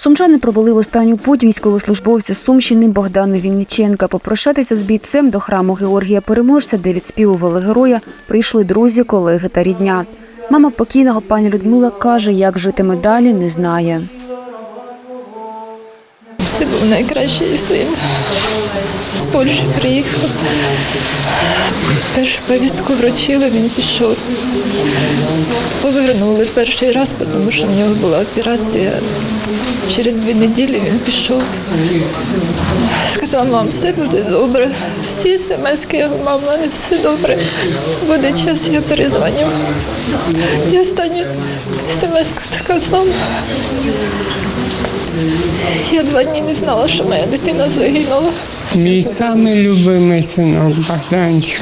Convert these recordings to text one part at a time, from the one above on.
Сумчани провели в останню путь військовослужбовця Сумщини Богдана Вінниченка. Попрощатися з бійцем до храму Георгія Переможця, де відспівували героя, прийшли друзі, колеги та рідня. Мама покійного пані Людмила каже, як житиме далі, не знає. Це був найкращий син. З Польщі приїхав. Першу повістку вручили, він пішов. Повернули перший раз, тому що в нього була операція. Через дві неділі він пішов. Сказав, мам, все буде добре. Всі смс-ки, я говорю, мам, в мене все добре. Буде час, я перезвоню. І остання смс така сама. Я два дні не знала, що моя дитина загинула. Мій самий любимий синок Богданчик.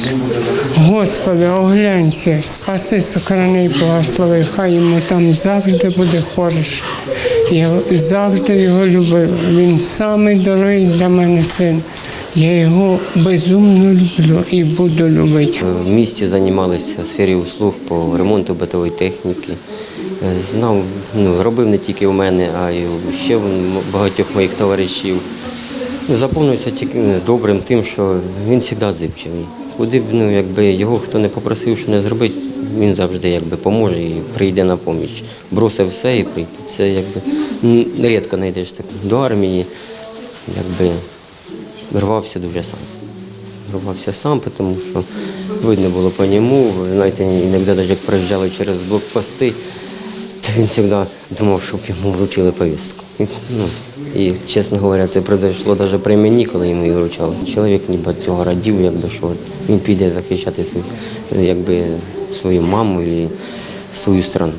Господи, оглянься, спаси, сохрани благослови. Хай йому там завжди буде хороше. Я завжди його любив. Він самий дорогий для мене син. Я його безумно люблю і буду любити. В місті займалися в сфері услуг по ремонту битової техніки. Е, Знав, ну, робив не тільки у мене, а й ще в багатьох моїх товаришів. Ну, Заповнився тільки добрим тим, що він завжди зипчивий. Куди б ну, якби його хто не попросив, що не зробити, він завжди якби поможе і прийде на поміч. Бросив все і прийде. Це якби рідко знайдеш так. До армії якби рвався дуже сам рвався сам, тому що видно було по ньому. Знаєте, іноді навіть як проїжджали через блокпости, то він завжди думав, щоб йому вручили повістку. І, Ну, і, чесно говоря, це пройшло навіть при мені, коли йому її вручали. Чоловік ніби цього радів, якби, що він піде захищати свою, якби, свою маму і свою страну.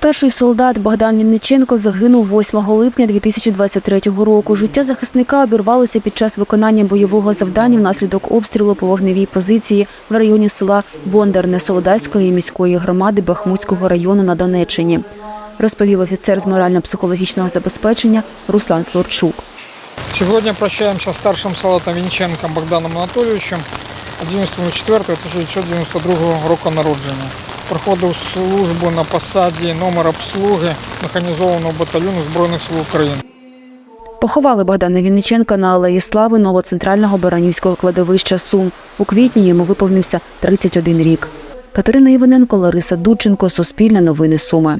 Старший солдат Богдан Вінниченко загинув 8 липня 2023 року. Життя захисника обірвалося під час виконання бойового завдання внаслідок обстрілу по вогневій позиції в районі села Бондарне Солодайської міської громади Бахмутського району на Донеччині, розповів офіцер з морально-психологічного забезпечення Руслан Слорчук. Сегодня прощаемся с старшим солдатом Вінченком Богданом Анатолійовичем 11.04.1992 року народження. Проходив службу на посаді номер обслуги механізованого батальйону Збройних сил України. Поховали Богдана Вінниченка на Алеї Слави новоцентрального Баранівського кладовища Сум. У квітні йому виповнився 31 рік. Катерина Іваненко, Лариса Дудченко, Суспільне новини Суми.